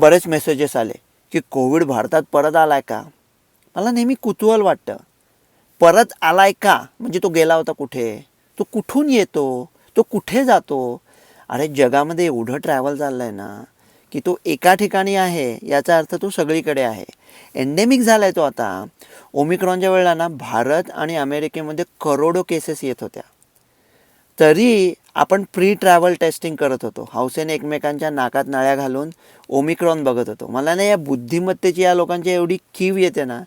बरेच मेसेजेस आले की कोविड भारतात परत आलाय का? मला नेहमी कुतूहल वाटतं. परत आलाय का? म्हणजे तो गेला होता कुठे? तो कुठून येतो? तो कुठे जातो? अरे जगामध्ये एवढं ट्रॅव्हल चाललं आहे ना की तो एका ठिकाणी आहे याचा अर्थ तो सगळीकडे आहे. एंडेमिक झाला आहे तो आता. ओमिक्रॉनच्या वेळेला ना भारत आणि अमेरिकेमध्ये करोडो केसेस येत होत्या. तरी आपण प्री ट्रॅव्हल टेस्टिंग करत होतो. हौसेने एकमेकांच्या नाकात नळ्या घालून ओमिक्रॉन बघत होतो. मला ना या बुद्धिमत्तेची या लोकांची एवढी कीव येते ना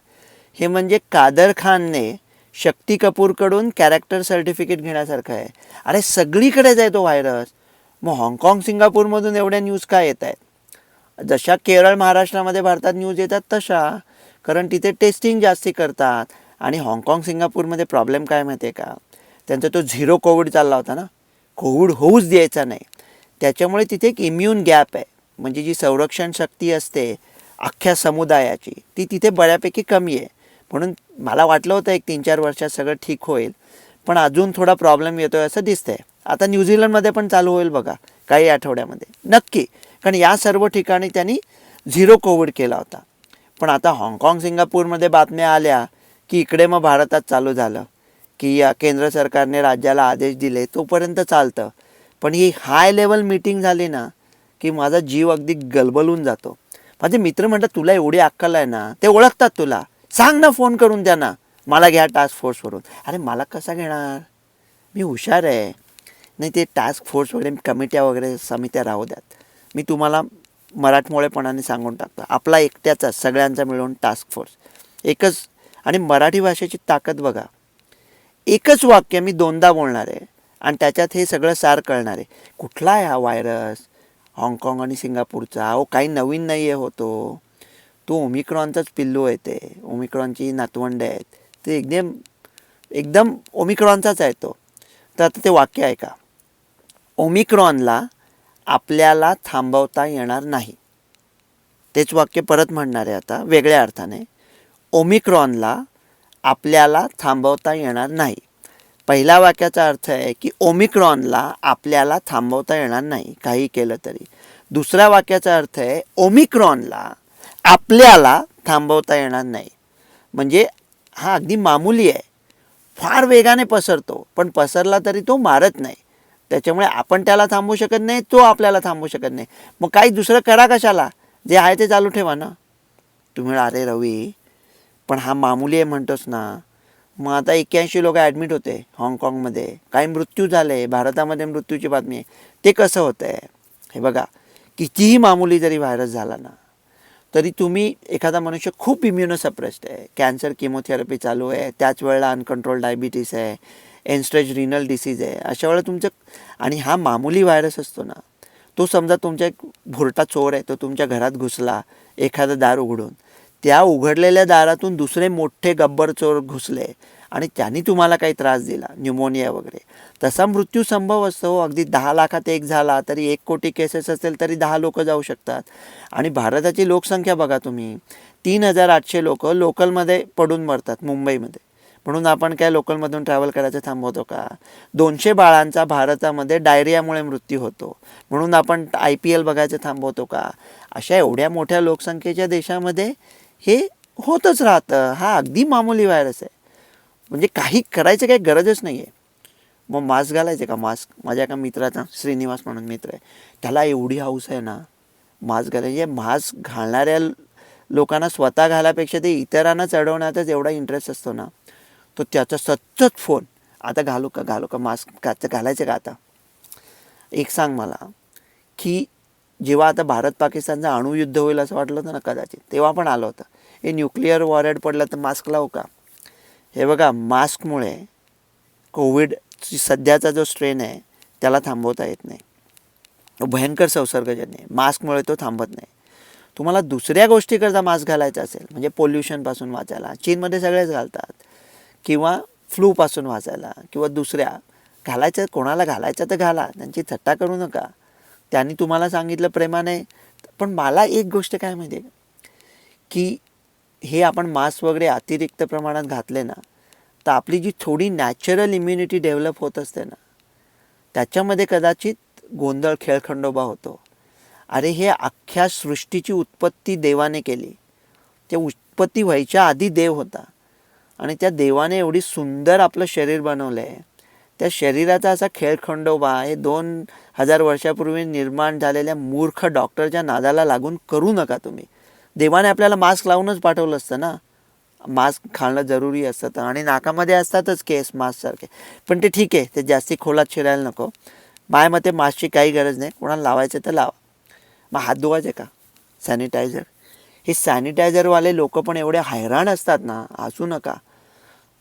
हे म्हणजे कादर खानने शक्ती कपूरकडून कॅरेक्टर सर्टिफिकेट घेण्यासारखं आहे. अरे सगळीकडेच आहे तो व्हायरस मग हाँगकाँग सिंगापूरमधून एवढ्या न्यूज काय येत आहेत जशा केरळ महाराष्ट्रामध्ये भारतात न्यूज येतात तशा. कारण तिथे टेस्टिंग जास्ती करतात. आणि हाँगकाँग सिंगापूरमध्ये प्रॉब्लेम काय माहिती आहे का? त्यांचा तो झिरो कोविड चालला होता ना. कोविड होऊच द्यायचा नाही. त्याच्यामुळे तिथे एक इम्युन गॅप आहे. म्हणजे जी संरक्षण शक्ती असते अख्ख्या समुदायाची ती तिथे बऱ्यापैकी कमी आहे. म्हणून मला वाटलं होतं एक तीन चार वर्षात सगळं ठीक होईल. पण अजून थोडा प्रॉब्लेम येतो आहे असं दिसतंय. आता न्यूझीलंडमध्ये पण चालू होईल बघा काही आठवड्यामध्ये. नक्की. कारण या सर्व ठिकाणी त्यांनी झिरो कोविड केला होता. पण आता हाँगकाँग सिंगापूरमध्ये बातम्या आल्या की इकडे मग भारतात चालू झालं. की या केंद्र सरकारने राज्याला आदेश दिले तोपर्यंत चालतं. पण ही हाय लेवल मीटिंग झाली ना की माझा जीव अगदी गलबलून जातो. माझे मित्र म्हणतात तुला एवढी अक्कल आहे ना ते ओळखतात तुला. सांग ना फोन करून त्यांना. मला घ्या टास्क फोर्सवरून अरे मला कसा घेणार? मी हुशार आहे. नाही ते टास्क फोर्स वगैरे कमिट्या वगैरे समित्या राहू द्यात. मी तुम्हाला मराठमोळेपणाने सांगून टाकतो. आपला एकट्याचा सगळ्यांचा मिळून टास्क फोर्स एकच आणि मराठी भाषेची ताकद बघा. एकच वाक्य मी दोनदा बोलणार आहे. आणि त्याच्यात हे सगळं सार कळणार आहे. कुठला आहे हा व्हायरस? हाँगकाँग आणि सिंगापूरचा? अहो काही नवीन नाही आहे होतो तो ओमिक्रॉनचाच पिल्लू आहे ते. ओमिक्रॉनची नातवंड आहेत. ते एकदम एकदम ओमिक्रॉनचाच आहे तो. तर आता ते वाक्य आहे का ओमिक्रॉनला आपल्याला थांबवता येणार नाही. तेच वाक्य परत म्हणणार आहे आता वेगळ्या अर्थाने. ओमिक्रॉनला आपल्याला थांबवता येणार नाही. पहिल्या वाक्याचा अर्थ आहे की ओमिक्रॉनला आपल्याला थांबवता येणार नाही काही केलं तरी. दुसऱ्या वाक्याचा अर्थ आहे ओमिक्रॉनला आपल्याला थांबवता येणार नाही. म्हणजे हा अगदी मामूली आहे. फार वेगाने पसरतो पण पसरला तरी तो मारत नाही. त्याच्यामुळे आपण त्याला थांबवू शकत नाही तो आपल्याला थांबवू शकत नाही. मग काही दुसरं करा कशाला? जे आहे ते चालू ठेवा ना. तुम्ही अरे रवी पण हा मामुली आहे म्हणतोस ना मग आता एक्क्याऐंशी लोक ॲडमिट होते हाँगकाँगमध्ये. काही मृत्यू झाले भारतामध्ये मृत्यूची बातमी आहे. ते कसं होतं आहे हे बघा कितीही मामुली जरी व्हायरस झाला ना तरी तुम्ही एखादा मनुष्य खूप इम्युनोसप्रेस्ड आहे. कॅन्सर किमोथेरपी चालू आहे त्याच वेळेला अनकंट्रोल डायबिटीस आहे एनस्टेज रिनल डिसीज आहे अशा वेळेला तुमचं आणि हा मामुली व्हायरस असतो ना तो समजा तुमच्या एक भुरटा चोर आहे तो तुमच्या घरात घुसला एखादा दार उघडून त्या उघडलेल्या दारातून दुसरे मोठे गब्बर चोर घुसले आणि त्यांनी तुम्हाला काही त्रास दिला न्युमोनिया वगैरे. तसा मृत्यू संभव असतो. अगदी दहा लाखात एक झाला तरी एक कोटी केसेस असेल तरी दहा लोक जाऊ शकतात. आणि भारताची लोकसंख्या बघा तुम्ही. तीन हजार आठशे लोक लोकलमध्ये पडून मरतात मुंबईमध्ये. म्हणून आपण काय लोकलमधून ट्रॅव्हल करायचं थांबवतो का? दोनशे बाळांचा भारतामध्ये डायरियामुळे मृत्यू होतो. म्हणून आपण आय पी एल बघायचं थांबवतो का? अशा एवढ्या मोठ्या लोकसंख्येच्या देशामध्ये हे होतच राहतं. हा अगदी मामूली व्हायरस आहे. म्हणजे काही करायचं काही गरजच नाही आहे मग मास्क घालायचे का? मास्क माझ्या एका मित्राचा श्रीनिवास म्हणून मित्र आहे. त्याला एवढी हाऊस आहे ना मास्क घालायचे. मास्क घालणाऱ्या लोकांना स्वतः घालापेक्षा ते इतरांना चढवण्यातच एवढा इंटरेस्ट असतो ना. तो त्याचा सतत फोन आता घालू का? घालू का? मास्क काचं घालायचं का आता? एक सांग मला की जेव्हा आता भारत पाकिस्तानचं अणुयुद्ध होईल असं वाटलं होतं ना कदाचित तेव्हा पण आलं होतं. हे न्यूक्लिअर वॉरेड पडलं तर मास्क लावू का? हे बघा मास्कमुळे कोविड सध्याचा जो स्ट्रेन आहे त्याला थांबवता येत नाही. भयंकर संसर्गजन्य आहे. मास्कमुळे तो थांबत नाही. तुम्हाला दुसऱ्या गोष्टीकरता मास्क घालायचा असेल म्हणजे पोल्युशनपासून वाचायला चीनमध्ये सगळेच घालतात किंवा फ्लूपासून वाचायला किंवा दुसऱ्या घालायचं कोणाला घालायचं तर घाला त्यांची थट्टा करू नका. त्यांनी तुम्हाला सांगितलं प्रेमाने. पण मला एक गोष्ट काय माहिती आहे की? हे आपण मास्क वगैरे अतिरिक्त प्रमाणात घातले ना तर आपली जी थोडी नॅचरल इम्युनिटी डेव्हलप होत असते ना त्याच्यामध्ये कदाचित गोंधळ खेळखंडोबा होतो. अरे हे अख्ख्या सृष्टीची उत्पत्ती देवाने केली. ते उत्पत्ती व्हायच्या आधी देव होता. आणि त्या देवाने एवढी सुंदर आपलं शरीर बनवलं आहे त्या शरीराचा असा खेळखंडोबा हे दोन हजार वर्षापूर्वी निर्माण झालेल्या मूर्ख डॉक्टरच्या नादाला लागून करू नका तुम्ही. देवाने आपल्याला मास्क लावूनच पाठवलं असतं ना? मास्क घालणं जरुरी असतं आणि नाकामध्ये असतातच केस मास्कसारखे पण ते ठीक आहे. ते जास्ती खोलात शिरायला नको. माझ्या मते मास्कची काही गरज नाही. कोणाला लावायचं तर लावा. मग हात धुवायचे का? सॅनिटायझर. हे सॅनिटायझरवाले लोक पण एवढे हैराण असतात ना? हसू नका.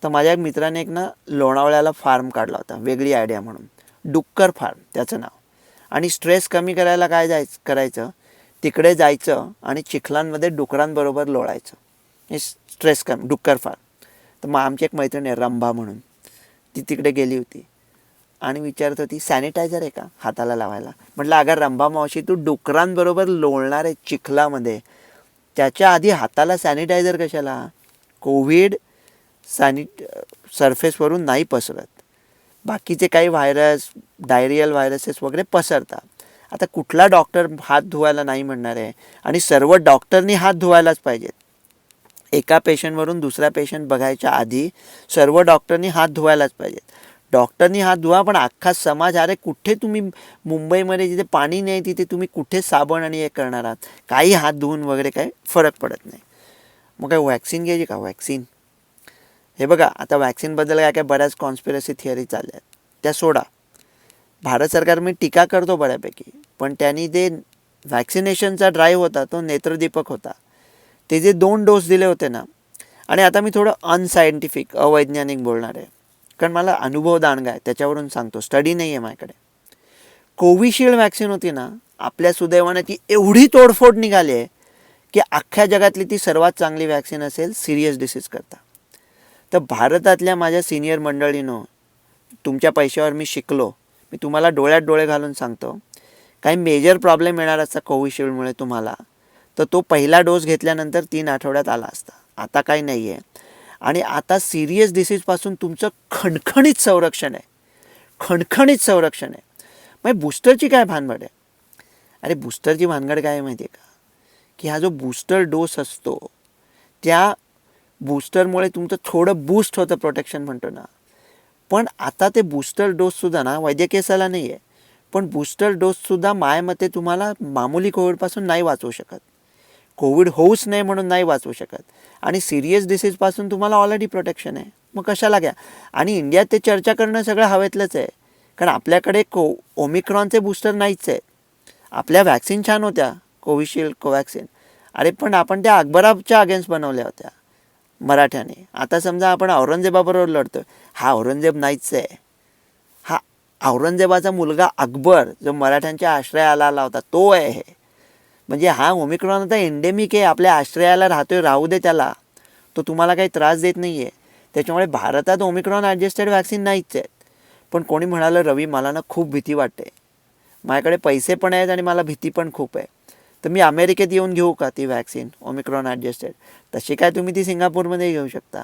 तर माझ्या एक मित्राने एक ना लोणावळ्याला फार्म काढला होता वेगळी आयडिया म्हणून. डुक्कर फार्म त्याचं नाव. आणि स्ट्रेस कमी करायला काय जायचं करायचं? तिकडे जायचं आणि चिखलांमध्ये डुकरांबरोबर लोळायचं. हे स्ट्रेस कमी डुक्कर फार्म तर मग आमची एक मैत्रीण आहे रंभा म्हणून. ती तिकडे गेली होती. आणि विचारत होती सॅनिटायझर आहे का हाताला लावायला? म्हटलं अगर रंभा मावशी तू डुकरांबरोबर लोळणार आहे चिखलामध्ये त्याच्या आधी हाताला सॅनिटायझर कशाला? कोविड सॅनिट सरफेसवरून नाही पसरत. बाकीचे काही व्हायरस डायरियल व्हायरसेस वगैरे पसरतात. आता कुठला डॉक्टर हात धुवायला नाही म्हणणार आहे आणि सर्व डॉक्टरनी हात धुवायलाच पाहिजेत. एका पेशंटवरून दुसरा पेशंट बघायच्या आधी सर्व डॉक्टरनी हात धुवायलाच पाहिजेत. डॉक्टरनी हात धुवा पण अख्खा समाज अरे कुठे तुम्ही मुंबईमध्ये जिथे पाणी नाही तिथे तुम्ही कुठे साबण आणि हे करणार आहात? काही हात धुवून वगैरे काही फरक पडत नाही. मग काय वॅक्सिन घ्यायची का? वॅक्सिन हे बघा आता वॅक्सिनबद्दल काय काय बऱ्याच कॉन्स्पिरसी थिअरी चालल्या आहेत त्या सोडा. भारत सरकार मी टीका करतो बऱ्यापैकी पण त्यांनी ते वॅक्सिनेशनचा ड्राईव्ह होता तो नेत्रदीपक होता. ते जे दोन डोस दिले होते ना आणि आता मी थोडं अनसायंटिफिक अवैज्ञानिक बोलणार आहे. कारण मला अनुभव दांडगा आहे त्याच्यावरून सांगतो. स्टडी नाही आहे माझ्याकडे. कोविशिल्ड वॅक्सिन होती ना आपल्या सुदैवाने ती एवढी तोडफोड निघाली आहे की अख्ख्या जगातली ती सर्वात चांगली वॅक्सिन असेल सिरियस डिसीज करता. तर भारतातल्या माझ्या सिनियर मंडळीनं तुमच्या पैशावर मी शिकलो. मी तुम्हाला डोळ्यात डोळे घालून सांगतो. काही मेजर प्रॉब्लेम येणार असता कोविशिल्डमुळे तुम्हाला. तर तो पहिला डोस घेतल्यानंतर तीन आठवड्यात आला असता. आता काही नाही आहे आणि आता सिरियस डिसीजपासून तुमचं खणखणीत संरक्षण आहे. खणखणीत संरक्षण आहे. मग बूस्टरची काय भानगड आहे? अरे बूस्टरची भानगड काय आहे माहिती आहे का? की हा जो बूस्टर डोस असतो त्या बूस्टरमुळे तुमचं थोडं बूस्ट होतं प्रोटेक्शन म्हणतो ना. पण आता ते बूस्टर डोससुद्धा ना वैद्यकीय सल्ला नाही आहे पण बूस्टर डोससुद्धा मायमते तुम्हाला मामूली कोविडपासून नाही वाचवू शकत. कोविड होऊच नाही म्हणून नाही वाचवू शकत. आणि सिरियस डिसीजपासून तुम्हाला ऑलरेडी प्रोटेक्शन आहे. मग कशाला घ्या? आणि इंडियात ते चर्चा करणं सगळं हवेतलंच आहे. कारण आपल्याकडे को ओमिक्रॉनचे बूस्टर नाहीच आहेत. आपल्या व्हॅक्सिन छान होत्या. कोविशिल्ड कोवॅक्सिन अरे पण आपण त्या अकबराच्या अगेन्स्ट बनवल्या होत्या. मराठ्याने. आता समजा आपण औरंगजेबाबरोबर लढतो हा औरंगजेब नाहीच आहे. हा औरंगजेबाचा मुलगा अकबर जो मराठ्यांच्या आश्रयाला आला होता तो आहे हे. म्हणजे हा ओमिक्रॉन आता एंडेमिक आहे. आपल्या आश्रयाला राहतोय राहू दे त्याला. तो तुम्हाला काही त्रास देत नाही आहे त्याच्यामुळे भारतात ओमिक्रॉन ॲडजस्टेड वॅक्सिन नाहीच आहेत. पण कोणी म्हणालं रवी मला ना खूप भीती वाटते. माझ्याकडे पैसे पण आहेत आणि मला भीती पण खूप आहे. तर मी अमेरिकेत येऊन घेऊ का ती वॅक्सिन ओमिक्रॉन ॲडजस्टेड तशी काय तुम्ही ती सिंगापूरमध्ये घेऊ शकता.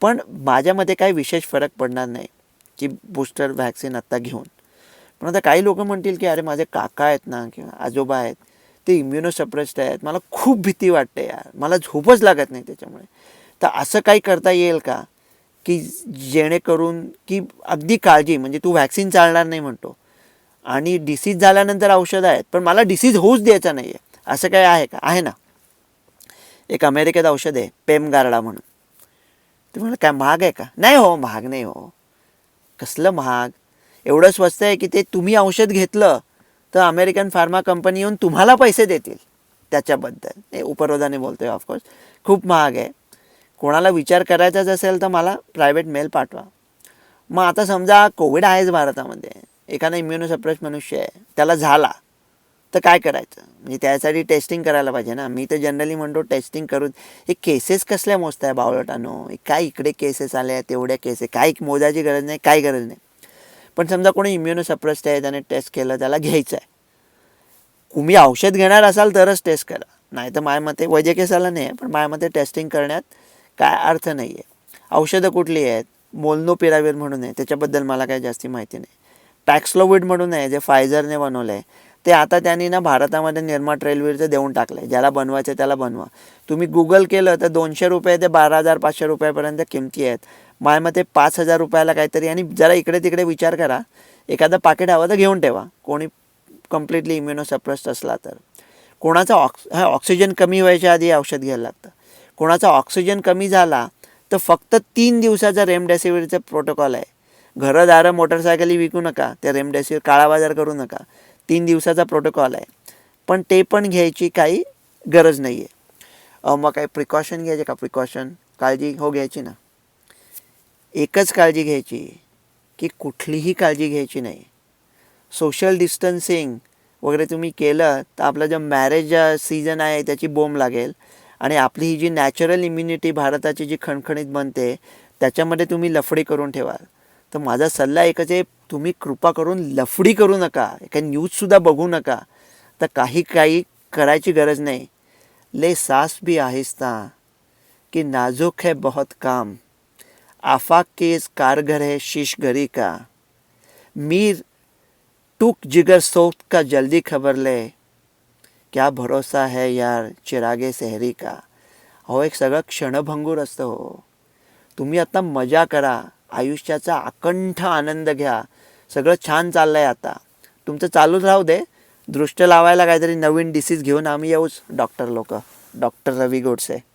पण माझ्यामध्ये काही विशेष फरक पडणार नाही की बूस्टर व्हॅक्सिन आत्ता घेऊन. पण आता काही लोक म्हणतील की अरे माझे काका आहेत ना किंवा आजोबा आहेत ते इम्युनोसप्रेस्ड आहेत. मला खूप भीती वाटते यार. मला झोपच लागत नाही त्याच्यामुळे. तर असं काही करता येईल का? की जेणेकरून की अगदी काळजी म्हणजे तू व्हॅक्सिन चालणार नाही म्हणतो. आणि डिसीज झाल्यानंतर औषधं आहेत. पण मला डिसीज होऊच द्यायचा नाही आहे असं काय आहे का? आहे ना. एक अमेरिकेत औषध आहे पेमगार्डा म्हणून. ते म्हणलं काय महाग आहे का? नाही हो महाग नाही हो. कसलं महाग? एवढं स्वस्त आहे की ते तुम्ही औषध घेतलं तर अमेरिकन फार्मा कंपनी येऊन तुम्हाला पैसे देतील. त्याच्याबद्दल. हे उपरोधाने बोलतो आहे ऑफकोर्स खूप महाग आहे. कोणाला विचार करायचाच असेल तर मला प्रायव्हेट मेल पाठवा. मग आता समजा कोविड आहेच भारतामध्ये. एखादा इम्युनोसप्रेस मनुष्य आहे त्याला झाला तर काय करायचं? म्हणजे त्यासाठी टेस्टिंग करायला पाहिजे ना. मी तर जनरली म्हणतो टेस्टिंग करून हे केसेस कसल्या मोजताय बावळटानो? काय इकडे केसेस आल्या तेवढ्या केसेस काय मोजायची गरज नाही काय गरज नाही. पण समजा कोणी इम्युनोसप्रेस्ड आहे त्याने टेस्ट केलं त्याला घ्यायचं आहे तुम्ही औषध घेणार असाल तरच टेस्ट करा. नाही तर माझ्या मते वैद्यकीय सल्ला नाही आहे पण माझ्या मते टेस्टिंग करण्यात काय अर्थ नाही आहे औषधं कुठली आहेत? मोल्नोपिरावीर म्हणून आहे. त्याच्याबद्दल मला काही जास्ती माहिती नाही. पॅक्सलोविड म्हणून आहे जे फायझरने बनवलं आहे ते आता त्यांनी ना भारतामध्ये निर्मा रेल्वेचं देऊन टाकलं आहे ज्याला बनवायचं त्याला बनवा. तुम्ही गुगल केलं तर दोनशे रुपये ते बारा हजार पाचशे रुपयापर्यंत किमती आहेत. माझ्या मते पाच हजार रुपयाला काहीतरी आणि जरा इकडे तिकडे विचार करा. एखादं पाकिट हवं तर घेऊन ठेवा. कोणी कम्प्लिटली इम्युनोसप्रेस्ड असला तर. कोणाचा ऑक्स हा ऑक्सिजन कमी व्हायच्या आधी औषध घ्यायला लागतं. कोणाचा ऑक्सिजन कमी झाला तर फक्त तीन दिवसाचा रेमडेसिवीरचा प्रोटोकॉल आहे. घरंदारं मोटरसायकली विकू नका ते रेमडेसिवीर काळा बाजार करू नका. तीन दिवसाचा प्रोटोकॉल आहे. पण ते पण घ्यायची काही गरज नाही आहे मग काही प्रिकॉशन घ्यायचे का? प्रिकॉशन काळजी हो घ्यायची ना. एकच काळजी घ्यायची की कुठलीही काळजी घ्यायची नाही. सोशल डिस्टन्सिंग वगैरे तुम्ही केलं तर आपला जो मॅरेज सीझन आहे त्याची बोंब लागेल. आणि आपली ही जी नॅचरल इम्युनिटी भारताची जी खणखणीत बनते त्याच्यामध्ये तुम्ही लफडी करून ठेवाल. तर माझा सल्ला एकच आहे तुम्ही कृपा करून लफडी करू नका. एका न्यूजसुद्धा बघू नका. तर काही काही करायची गरज नाही. ले सास भी आहिस्ता की नाजुक है बहुत काम. आफाक के इस कारगर है शीश गरी का. मीर टूक जिगर सोत का जल्दी खबर ले. क्या भरोसा है यार चिरागे सहरी का? हो एक सगळं क्षणभंगूर असतं हो. तुम्ही आता मजा करा. आयुष्याचा अकंठ आनंद घ्या. सगळं छान चाललं आहे आता. तुमचं चालूच राहू दे. दृष्ट लावायला काहीतरी नवीन डिसीज घेऊन आम्ही येऊच डॉक्टर लोक. डॉक्टर रवी गोडसे.